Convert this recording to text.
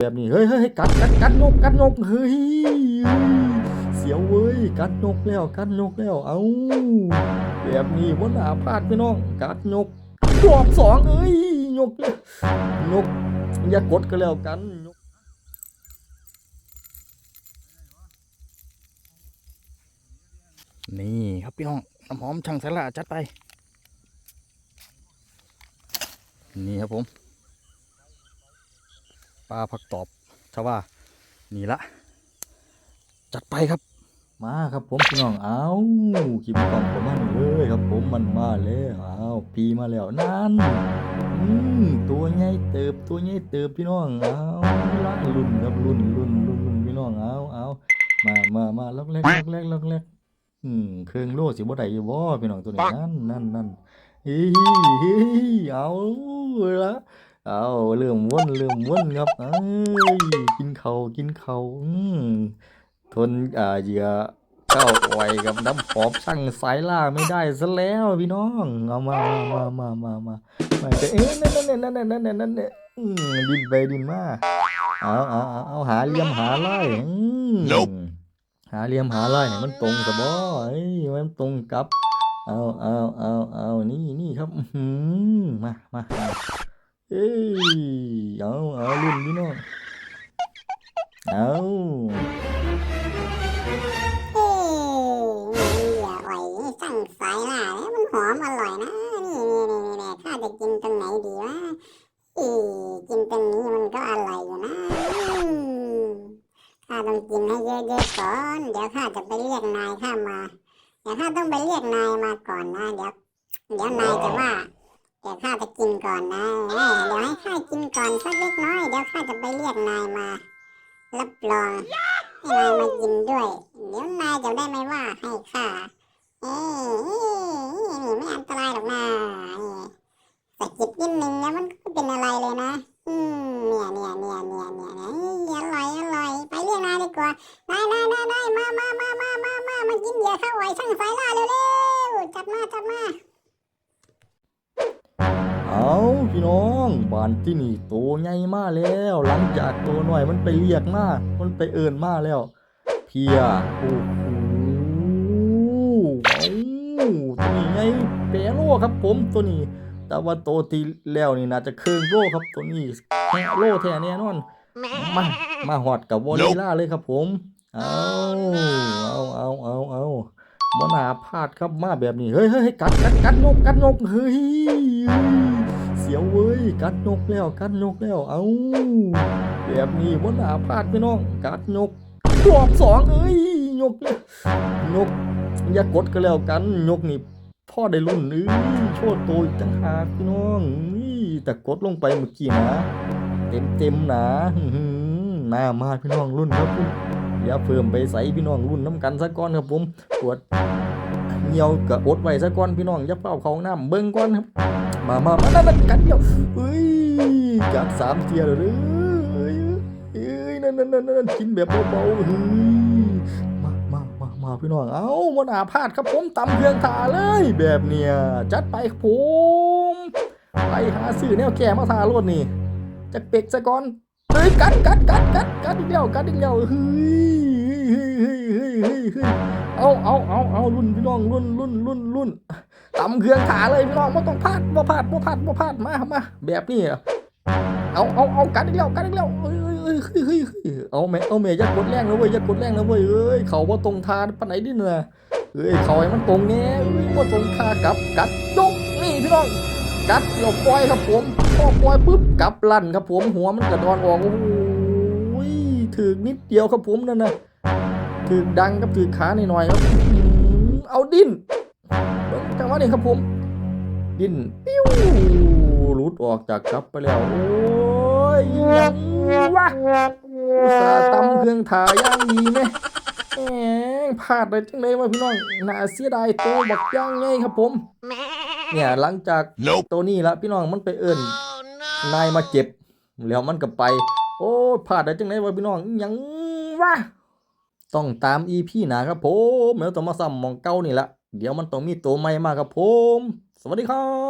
แบบนี้เฮ้ยเฮ้ยกัดกัดกัดนกกัดนกเฮ้ยเสียวเว้ยกัดนกแล้วกัดนกแล้วเอาแบบนี้ว่าหนาพลาดพี่น้องกัดนกรอบสองเอ้ยนกนกอย่ากดก็แล้วกันนกนี่ครับพี่น้องน้ำหอมช่างสละจัดไป นี่ครับผม ปลาผักตอบชาว่านี่ละ จัดไปครับ มาครับผมพี่น้อง เอากิมกล่องผมมาเลยครับผมมันมาแล้วเอาปีมาแล้วนั่นอืมตัวใหญ่เติบตัวใหญ่เติบพี่น้องเอาละรุ่นครับรุ่นรุ่นรุ่นรุ่นพี่น้องเอาเอามามามาล็อกเล็กล็อกเล็กล็อกเล็กอืมเครื่องโล่สิบ่ได้อยู่บ่พี่น้องตัวนี้นั่นนั่นนั่นเฮ้ยเฮ้ยเอาละ เอาเริ่มวนเริ่มวนครับเอ้ยกินเขาวกินเขาวอืมทนอ่าเหยื่อเก้าไวยกับน้ำหอมช่างสายล่าไม่ได้ซะแล้วพี่น้องเอามามามามามามาเอ๊ะนั่นนั่นนั่นนั่นนั่นนั่นนั่นเนี่ยอืมดินไปดินมาเอาเอาเอาเอาหาเหลี่ยมหาไล่อืม Nope หาเหลี่ยมหาไล่ให้มันตรงกับบ่เอ้ยให้มันตรงกับเอาเอาเอาเอานี่นี่ครับอื้อหือมามามา เอ้ยเอาเอารุ่นพี่น้องเอาเอ้ยออ่อยนี่สั่งสายล่าแล้วมันหอมอร่อยนะ นี่นี่นี่นี่แหละข้าจะกินตรงไหนดีวะอีกินตรงนี้มันก็อร่อยอยู่นะข้าต้องกินให้เยอะๆก่อน เดี๋ยวข้าจะไปเรียกนายข้ามา เดี๋ยวข้าต้องไปเรียกนายมาก่อนนะ เดี๋ยว เดี๋ยวนายจะว่า เดี๋ยวข้าจะกินก่อนนะ เดี๋ยวให้ข้ากินก่อนสักเล็กน้อย เดี๋ยวข้าจะไปเรียกนายมา รับรองให้นายมากินด้วย เดี๋ยวนายจะได้ไม่ว่าให้ข้า เอ้ยไม่อันตรายหรอกนะนี่สะกิดนิดนึงนะมันก็เป็นอะไรเลยนะ อืมเนี่ยเนี่ยเนี่ยเนี่ยเนี่ยเนี่ยอร่อยอร่อยไปเรียกนายดีกว่านายนายนายนายมามามามามามามากินเบียร์ข้าวไหวช่างสายล่าเร็วเร็วจัดมาจัดมา พี่น้องบ้านที่นี่โตใหญ่มากแล้ว หลังจากโตัวน้อยมันไปเรียกมากมันไปเอินมากแล้ว เพียโอ้โหเอาตัวนี้ไงเปโลครับผมตัวนี้ แต่ว่าโตที่แล้วนี่น่าจะเคืองโลครับตัวนี้แท้โลแท้แน่นอนมามาหอดกับวอลลีล่าเลยครับผมเอาเอาเอาเอาเอามนาพลาดครับมาแบบนี้ เฮ้ยเฮ้ยกัดกัดกัดนกกัดนกเฮ้ย สียวเว้ย กัดนกแล้ว กัดนกแล้ว เอาแบบนี้มนาพลาดพี่น้อง กัดนกรอบสองเอ้ย นกเลยนก อย่ากดก็แล้วกัน นกนี่พ่อได้รุ่นนี้โชดโตอีกตั้งหากพี่น้อง นี่แต่กดลงไปเมื่อกี้นะ เต็มเต็มนะหน้ามาพี่น้องรุ่นครับผมอย่าเพิ่มไปใส่พี่น้องรุ่นน้ำกันซะก่อนครับผมปวดเหี่ยวกะอดไว้ซะก่อนพี่น้องอย่าเฝ้าเขาหน้ำเบิ่งก่อนครับ มามามานั่นนั่นกัดเดียวเฮ้ยกัดสามเทียเลยเฮ้ยเฮ้ยนั่นนั่นนั่นนั่นกินแบบเบาๆเฮ้ยมามามามาพี่น้องเอ้ามันอาพาดครับผมตำเครื่องถาเลยแบบเนี้ยจัดไปครับผมไปหาซื้อแนวแก่มาทารถนี่จักเป็กซะก่อนเฮ้ยกัดกัดกัดกัดกัดอีกแล้วกัดอีกแล้วเฮ้ยเฮ้ยเฮ้ยเฮ้ยเฮ้ยเฮ้ยเอาเอาเอาเอารุ่นพี่น้องรุ่นรุ่นรุ่นรุ่น ตำเครื่องขาเลยพี่น้องไม่ต้องพลาดบ่พลาดบ่พลาดบ่พลาดมามาแบบนี้เอาเอาเอากัดอีกแล้วกัดอีกแล้วเฮ้ยเฮ้ยเฮ้ยเฮ้ยเอาแม่เอาแม่ย่ากดแรงนะเว้ยย่ากดแรงนะเว้ยเอ้ยเขาว่าตรงทานปานไหนดิเนี่ยเอ้ยเขาให้มันตรงแน่เอ้ยว่าตรงทากับกัดยกนี่พี่น้องกัดเราปล่อยครับผมพอปล่อยปุ๊บกลับลั่นครับผมหัวมันกระดอนออกโอ้โหถึกนิดเดียวครับผมนั่นนะถึกดังครับถึกขาหน่อยๆครับอื้อหือเอาดิ้น จังหวะนี้ครับผม ดิ้นปิ้วหลุดออกจากกลับไปแล้ว โอ้ยยังวะอุตส่าห์ตำเครื่องถ่ายย่างดีไหมแหมพลาดเลยจังเลยวะพี่น้องน่าเสียดายตัวบักย่างไงครับผม เนี่ยหลังจาก Nope ตัวนี้ละพี่น้องมันไปเอิ้นนายมาเก็บ แล้วมันก็ไป โอ้ยพลาดได้จังไหนวะพี่น้องอิหยังวะต้องตามอีพี่หนาครับผมแล้วต้องมาซ้ำหมองเก้านี่ละ เดี๋ยวมันต้องมีตัวใหม่มาครับผม สวัสดีครับ